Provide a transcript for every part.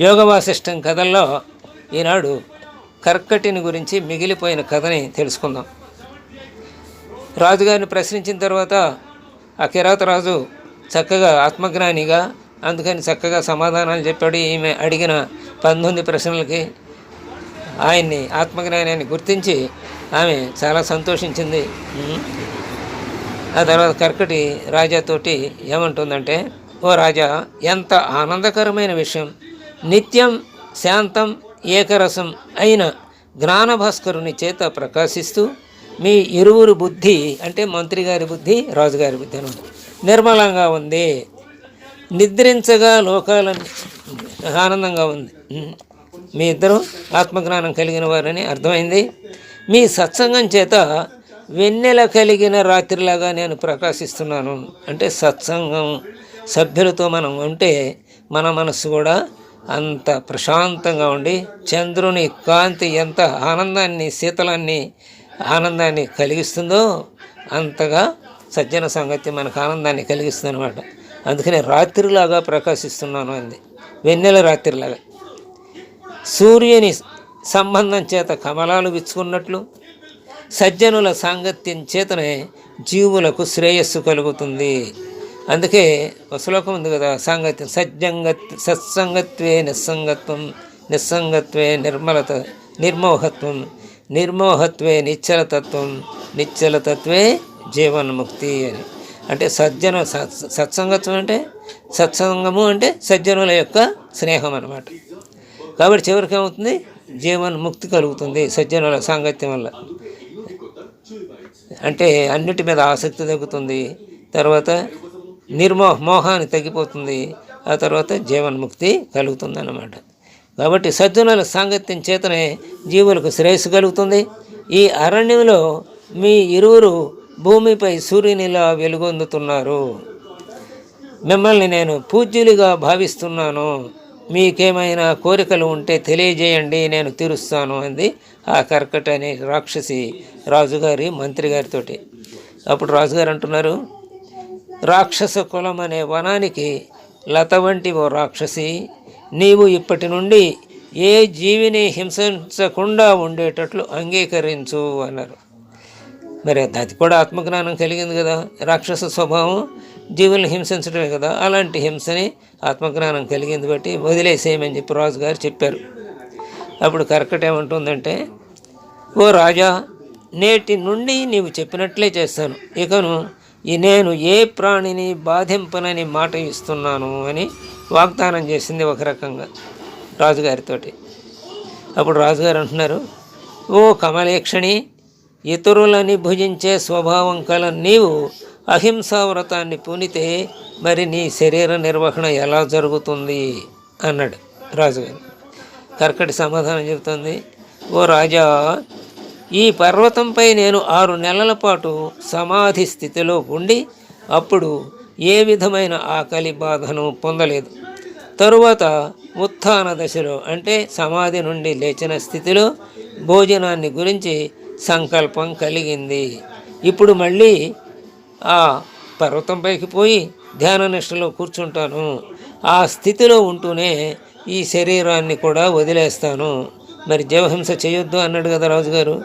యోగ వాసిష్టం కథల్లో ఈనాడు కర్కటిని గురించి మిగిలిపోయిన కథని తెలుసుకుందాం. రాజుగారిని ప్రశ్నించిన తర్వాత ఆ కిరాతరాజు చక్కగా ఆత్మజ్ఞానిగా అందుకని చక్కగా సమాధానాలు చెప్పాడు. ఈమె అడిగిన పంతొమ్మిది ప్రశ్నలకి ఆయన్ని ఆత్మజ్ఞానాన్ని గుర్తించి ఆమె చాలా సంతోషించింది. ఆ తర్వాత కర్కటి రాజాతోటి ఏమంటుందంటే ఓ రాజా ఎంత ఆనందకరమైన విషయం. నిత్యం శాంతం ఏకరసం అయిన జ్ఞానభాస్కరుని చేత ప్రకాశిస్తూ మీ ఇరువురు బుద్ధి అంటే మంత్రి గారి బుద్ధి రాజుగారి బుద్ధి అని నిర్మలంగా ఉంది. నిద్రించగా లోకాలని ఆనందంగా ఉంది. మీ ఇద్దరు ఆత్మజ్ఞానం కలిగిన వారని అర్థమైంది. మీ సత్సంగం చేత వెన్నెల కలిగిన రాత్రిలాగా నేను ప్రకాశిస్తున్నాను. అంటే సత్సంగం సభ్యులతో మనం ఉంటే మన మనస్సు కూడా అంత ప్రశాంతంగా ఉండి చంద్రుని కాంతి ఎంత ఆనందాన్ని శీతలాన్ని ఆనందాన్ని కలిగిస్తుందో అంతగా సజ్జన సంగతి మనకు ఆనందాన్ని కలిగిస్తుంది అనమాట అందుకనే రాత్రిలాగా ప్రకాశిస్తున్నాను అంది. వెన్నెల రాత్రిలాగా. సూర్యుని సంబంధం చేత కమలాలు విచ్చుకున్నట్లు సజ్జనుల సాంగత్యం చేతనే జీవులకు శ్రేయస్సు కలుగుతుంది. అందుకే ఒక శ్లోకం ఉంది కదా సాంగత్యం. సజ్జంగత్ సత్సంగత్వే నిస్సంగత్వం నిస్సంగత్వే నిర్మలత నిర్మోహత్వం నిర్మోహత్వే నిశ్చలతత్వం నిశ్చలతత్వే జీవన్ముక్తి అని. అంటే సజ్జన సత్- సత్సంగత్వం అంటే సత్సంగము అంటే సజ్జనుల యొక్క స్నేహం అన్నమాట. కాబట్టి చివరికి ఏమవుతుంది? జీవన్ముక్తి కలుగుతుంది సజ్జనుల సాంగత్యం వల్ల. అంటే అన్నిటి మీద ఆసక్తి తగ్గుతుంది తర్వాత నిర్మోహ మోహాన్ని తగ్గిపోతుంది. ఆ తర్వాత జీవన్ముక్తి కలుగుతుంది అన్నమాట కాబట్టి సజ్జనుల సాంగత్యం చేతనే జీవులకు శ్రేయస్సు కలుగుతుంది. ఈ అరణ్యంలో మీ ఇరువురు భూమిపై సూర్యునిలా వెలుగొందుతున్నారు. మిమ్మల్ని నేను పూజ్యులుగా భావిస్తున్నాను. మీకేమైనా కోరికలు ఉంటే తెలియజేయండి నేను తీరుస్తాను అంది ఆ కర్కట అనే రాక్షసి రాజుగారి మంత్రి గారితోటి. అప్పుడు రాజుగారు అంటున్నారు రాక్షస కులం అనే వనానికి లత వంటి ఓ రాక్షసి నీవు ఇప్పటి నుండి ఏ జీవిని హింసించకుండా ఉండేటట్లు అంగీకరించు అన్నారు. మరి అది కూడా ఆత్మజ్ఞానం కలిగింది కదా రాక్షస స్వభావం జీవుల్ని హింసించడమే కదా అలాంటి హింసని ఆత్మజ్ఞానం కలిగింది బట్టి వదిలేసేయమని చెప్పి రాజుగారు చెప్పారు. అప్పుడు కర్కట ఏమంటుందంటే ఓ రాజా నేటి నుండి నీవు చెప్పినట్లే చేస్తాను. ఇకను నేను ఏ ప్రాణిని బాధింపనని మాట ఇస్తున్నాను అని వాగ్దానం చేసింది ఒక రకంగా రాజుగారితోటి. అప్పుడు రాజుగారు అంటున్నారు ఓ కమలేక్షణి ఇతరులని భుజించే స్వభావం కల నీవు అహింసా వ్రతాన్ని పూనితే మరి నీ శరీర నిర్వహణ ఎలా జరుగుతుంది? అన్నాడు రాజుగారు. కర్కటి సమాధానం చెబుతుంది ఓ రాజా ఈ పర్వతంపై నేను ఆరు నెలల పాటు సమాధి స్థితిలో ఉండి అప్పుడు ఏ విధమైన ఆకలి బాధను పొందలేదు. తరువాత ఉత్థాన దశలో అంటే సమాధి నుండి లేచిన స్థితిలో భోజనాన్ని గురించి సంకల్పం కలిగింది. ఇప్పుడు మళ్ళీ ఆ పర్వతంపైకి పోయి ధ్యాన నిష్టలో కూర్చుంటాను. ఆ స్థితిలో ఉంటూనే ఈ శరీరాన్ని కూడా వదిలేస్తాను. మరి జీవహింస చేయొద్దు అన్నాడు కదా రాజుగారు.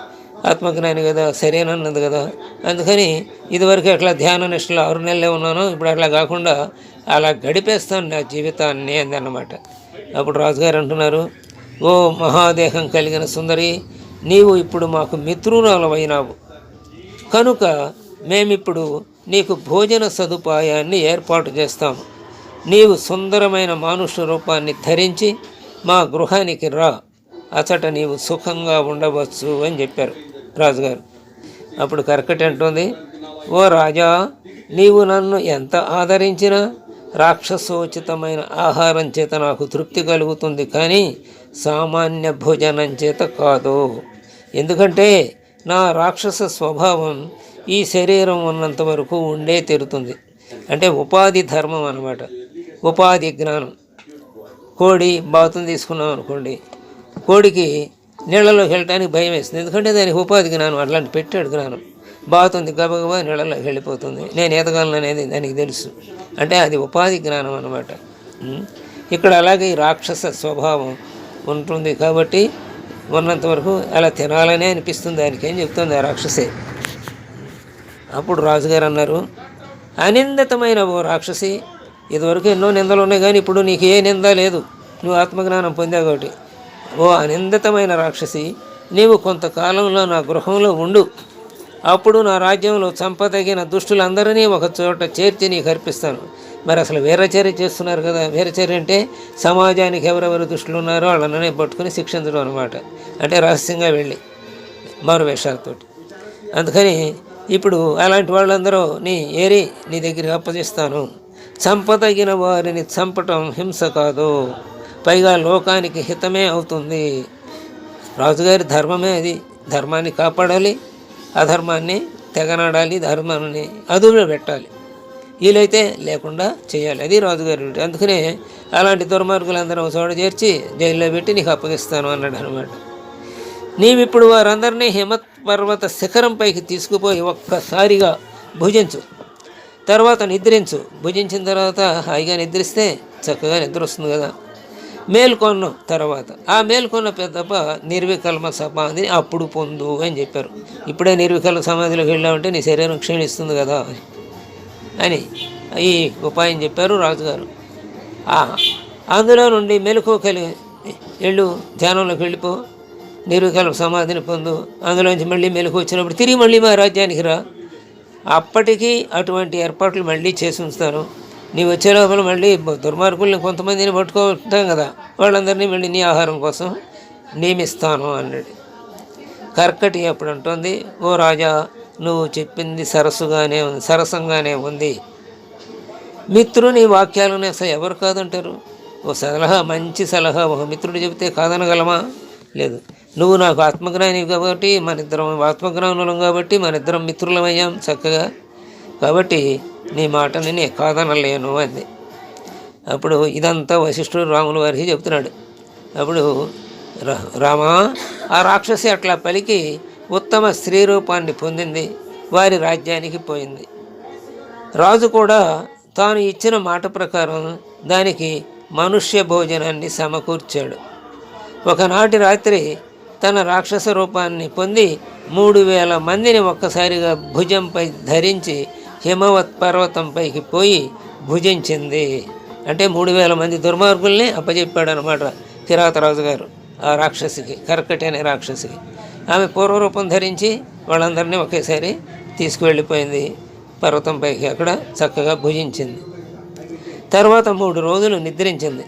ఆత్మజ్ఞాని కదా సరేనన్నది కదా. అందుకని ఇదివరకు అట్లా ధ్యాన నిష్టలో ఆరు నెలలే ఉన్నాను ఇప్పుడు అట్లా కాకుండా అలా గడిపేస్తాను నా జీవితాన్ని అందన్నమాట అప్పుడు రాజుగారు అంటున్నారు ఓ మహాదేహం కలిగిన సుందరి నీవు ఇప్పుడు మాకు మిత్రురాలమైనావు కనుక మేమిప్పుడు నీకు భోజన సదుపాయాన్ని ఏర్పాటు చేస్తాము నీవు సుందరమైన మానుష రూపాన్ని ధరించి మా గృహానికి రా. అచట నీవు సుఖంగా ఉండవచ్చు అని చెప్పారు రాజుగారు. అప్పుడు కర్కటి అంటుంది ఓ రాజా నీవు నన్ను ఎంత ఆదరించినా రాక్షసోచితమైన ఆహారం చేత నాకు తృప్తి కలుగుతుంది కానీ సామాన్య భోజనం చేత కాదు. ఎందుకంటే నా రాక్షస స్వభావం ఈ శరీరం ఉన్నంత వరకు ఉండే తీరుతుంది. అంటే ఉపాధి ధర్మం అన్నమాట ఉపాధి జ్ఞానం. కోడి బాతుని తీసుకున్నాం అనుకోండి కోడికి నీళ్ళలోకి వెళ్ళటానికి భయం వేస్తుంది ఎందుకంటే దానికి ఉపాధి జ్ఞానం అట్లాంటి పెట్టాడు జ్ఞానం. బాగుతుంది గబగబా నీళ్ళలోకి వెళ్ళిపోతుంది. నేను ఎదగలను అనేది దానికి తెలుసు. అంటే అది ఉపాధి జ్ఞానం అనమాట ఇక్కడ అలాగే రాక్షస స్వభావం ఉంటుంది కాబట్టి ఉన్నంత వరకు అలా తినాలనే అనిపిస్తుంది దానికి. ఏం చెప్తుంది ఆ రాక్షసే? అప్పుడు రాజుగారు అన్నారు అనిందితమైన ఓ రాక్షసి ఇదివరకు ఎన్నో నిందలు ఉన్నాయి కానీ ఇప్పుడు నీకు ఏ నింద లేదు. నువ్వు ఆత్మజ్ఞానం పొందావు కాబట్టి. ఓ అనిందితమైన రాక్షసి నీవు కొంతకాలంలో నా గృహంలో ఉండు. అప్పుడు నా రాజ్యంలో చంపదగిన దుష్టులందరినీ ఒక చోట చేర్చి నీకు అర్పిస్తాను. మరి అసలు వీరచర్య చేస్తున్నారు కదా. వీరచర్య అంటే సమాజానికి ఎవరెవరు దుష్టులు ఉన్నారో వాళ్ళనే పట్టుకుని శిక్షించడం అనమాట అంటే రహస్యంగా వెళ్ళి మారు వేషాలతోటి. అందుకని ఇప్పుడు అలాంటి వాళ్ళందరూ నీ ఏరి నీ దగ్గరికి అప్పజేస్తాను. చంపదగిన వారిని చంపటం హింస కాదు. పైగా లోకానికి హితమే అవుతుంది. రాజుగారి ధర్మమే అది. ధర్మాన్ని కాపాడాలి అధర్మాన్ని తెగనాడాలి ధర్మాన్ని అదుపులో పెట్టాలి. వీలైతే లేకుండా చేయాలి. అది రాజుగారి డ్యూటీ. అందుకనే అలాంటి దుర్మార్గులందరూ ఒక చోట చేర్చి జైల్లో పెట్టి నీకు అప్పగిస్తాను అన్నాడు అనమాట నీవిప్పుడు వారందరినీ హిమత్ పర్వత శిఖరంపైకి తీసుకుపోయి ఒక్కసారిగా భుజించు. తర్వాత నిద్రించు. భుజించిన తర్వాత హాయిగా నిద్రిస్తే చక్కగా నిద్ర వస్తుంది కదా. మేల్కొన్న తర్వాత ఆ మేల్కొన్న పెద్దప్ప నిర్వికల్మ సమాధిని అప్పుడు పొందు అని చెప్పారు. ఇప్పుడే నిర్వికల్మ సమాధిలోకి వెళ్ళామంటే నీ శరీరం క్షీణిస్తుంది కదా అని ఈ ఉపాయం చెప్పారు రాజుగారు. అందులో నుండి మెలకు కలిగి వెళ్ళు ధ్యానంలోకి వెళ్ళిపో నిర్వికల్ప సమాధిని పొందు అందులోంచి మళ్ళీ మెలకు వచ్చినప్పుడు తిరిగి మళ్ళీ మా రాజ్యానికి రా. అప్పటికి అటువంటి ఏర్పాట్లు మళ్ళీ చేసి ఉంచుతాను. నీ వచ్చే లోపల మళ్ళీ దుర్మార్గుల్ని కొంతమందిని పట్టుకుంటాం కదా. వాళ్ళందరినీ మళ్ళీ నీ ఆహారం కోసం నియమిస్తాను అన్నాడు. కర్కటి అప్పుడు అంటుంది ఓ రాజా నువ్వు చెప్పింది సరస్సుగానే ఉంది సరసంగానే ఉంది. మిత్రుని వాక్యాలను అసలు ఎవరు కాదంటారు? ఓ సలహా మంచి సలహా ఒక మిత్రుడు చెబితే కాదనగలమా? లేదు. నువ్వు నాకు ఆత్మజ్ఞాని కాబట్టి మన ఇద్దరం ఆత్మజ్ఞానులం కాబట్టి మన ఇద్దరం మిత్రులమయ్యాం చక్కగా. కాబట్టి నీ మాటని నేను కాదనలేను అంది. అప్పుడు ఇదంతా వశిష్ఠుడు రాముల వారికి చెబుతున్నాడు. అప్పుడు రా- రామా ఆ రాక్షసి అట్లా పలికి ఉత్తమ స్త్రీ రూపాన్ని పొందింది. వారి రాజ్యానికి పోయింది. రాజు కూడా తాను ఇచ్చిన మాట ప్రకారం దానికి మనుష్య భోజనాన్ని సమకూర్చాడు. ఒకనాటి రాత్రి తన రాక్షస రూపాన్ని పొంది మూడు వేల మందిని ఒక్కసారిగా భుజంపై ధరించి హిమవత్ పర్వతంపైకి పోయి భుజించింది. అంటే మూడు వేల మంది దుర్మార్గుల్ని అప్పజెప్పాడు అనమాట కిరాతరాజు గారు ఆ రాక్షసికి కర్కటి అనే రాక్షసికి. ఆమె పూర్వరూపం ధరించి వాళ్ళందరినీ ఒకేసారి తీసుకువెళ్ళిపోయింది పర్వతంపైకి అక్కడ చక్కగా భుజించింది. తర్వాత మూడు రోజులు నిద్రించింది.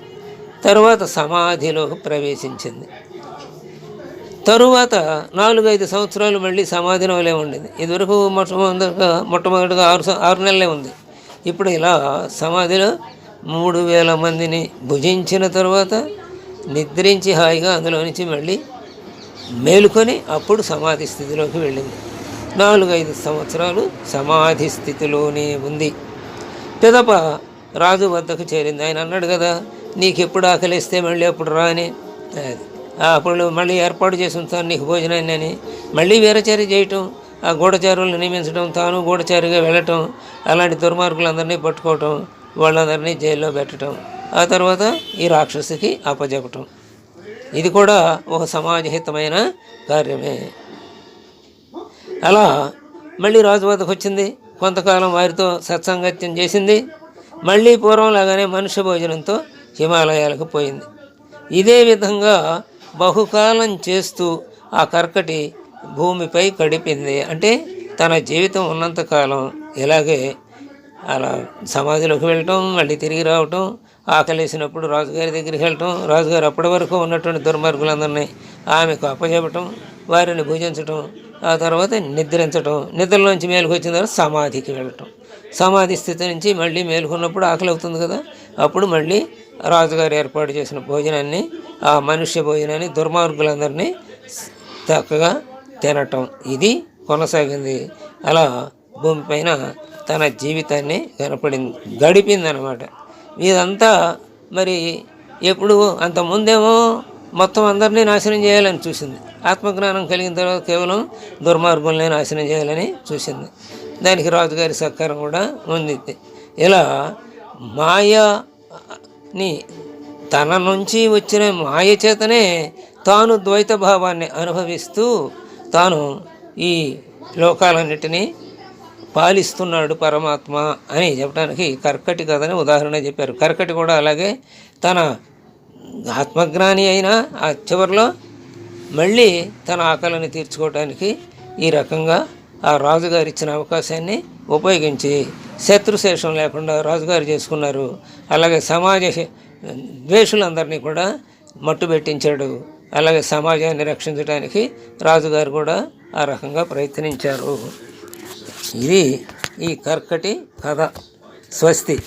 తరువాత సమాధిలోకి ప్రవేశించింది. తరువాత నాలుగైదు సంవత్సరాలు మళ్ళీ సమాధానం వలే ఉండేది. ఇదివరకు మొట్టమొదటిగా మొట్టమొదటిగా ఆరు ఆరు నెలలే ఉంది. ఇప్పుడు ఇలా సమాధిలో మూడు వేల మందిని భుజించిన తర్వాత నిద్రించి హాయిగా అందులో నుంచి మళ్ళీ మేలుకొని అప్పుడు సమాధి స్థితిలోకి వెళ్ళింది. నాలుగైదు సంవత్సరాలు సమాధి స్థితిలోనే ఉంది. పిదప రాజు వద్దకు చేరింది. ఆయన అన్నాడు కదా నీకెప్పుడు ఆకలిస్తే మళ్ళీ అప్పుడు రాని అది. అప్పుడు మళ్ళీ ఏర్పాటు చేసి ఉంటాను నీకు భోజనాన్ని అని. మళ్ళీ వీరచారి చేయటం ఆ గూఢచారులను నియమించడం తాను గూఢచారిగా వెళ్ళటం అలాంటి దుర్మార్గులందరినీ పట్టుకోవటం వాళ్ళందరినీ జైల్లో పెట్టడం ఆ తర్వాత ఈ రాక్షసుకి అప్పజెప్పటం. ఇది కూడా ఒక సమాజహితమైన కార్యమే. అలా మళ్ళీ రాజు వద్దకు వచ్చింది. కొంతకాలం వారితో సత్సంగత్యం చేసింది. మళ్ళీ పూర్వంలాగానే మనుష్య భోజనంతో హిమాలయాలకు పోయింది. ఇదే విధంగా బహుకాలం చేస్తూ ఆ కర్కటి భూమిపై గడిపింది. అంటే తన జీవితం ఉన్నంతకాలం ఇలాగే అలా సమాధిలోకి వెళ్ళటం మళ్ళీ తిరిగి రావటం ఆకలేసినప్పుడు రాజుగారి దగ్గరికి వెళ్ళటం రాజుగారు అప్పటి వరకు ఉన్నటువంటి దుర్మార్గులందరినీ ఆమెకు అప్పచెప్పటం వారిని భుజించటం ఆ తర్వాత నిద్రించటం నిద్రలోంచి మేలుకు వచ్చిన తర్వాత సమాధికి వెళ్ళటం. సమాధి స్థితి నుంచి మళ్ళీ మేలుకున్నప్పుడు ఆకలి అవుతుంది కదా. అప్పుడు మళ్ళీ రాజుగారు ఏర్పాటు చేసిన భోజనాన్ని ఆ మనుష్య భోజనాన్ని దుర్మార్గులందరినీ చక్కగా తినటం. ఇది కొనసాగింది. అలా భూమిపైన తన జీవితాన్ని కనపడింది గడిపిందనమాట ఇదంతా మరి ఎప్పుడు అంత ముందేమో మొత్తం అందరినీ నాశనం చేయాలని చూసింది. ఆత్మజ్ఞానం కలిగిన తర్వాత కేవలం దుర్మార్గుల్ని నాశనం చేయాలని చూసింది. దానికి రాజుగారి సహకారం కూడా ఉంది ఇలా మాయాని తన నుంచి వచ్చిన మాయ చేతనే తాను ద్వైత భావాన్ని అనుభవిస్తూ తాను ఈ లోకాలన్నిటినీ పాలిస్తున్నాడు పరమాత్మ అని చెప్పడానికి కర్కటి కథని ఉదాహరణ చెప్పారు. కర్కటి కూడా అలాగే తన ఆత్మజ్ఞాని అయినా ఆ చివరిలో మళ్ళీ తన ఆకలిని తీర్చుకోవడానికి ఈ రకంగా ఆ రాజుగారు ఇచ్చిన అవకాశాన్ని ఉపయోగించి శత్రుశేషం లేకుండా రాజుగారు చేసుకున్నారు. అలాగే సమాజ ద్వేషులందరినీ కూడా మట్టు పెట్టించాడు. అలాగే సమాజాన్ని రక్షించడానికి రాజుగారు కూడా ఆ రకంగా ప్రయత్నించారు. ఇది ఈ కర్కటి కథ. స్వస్తి.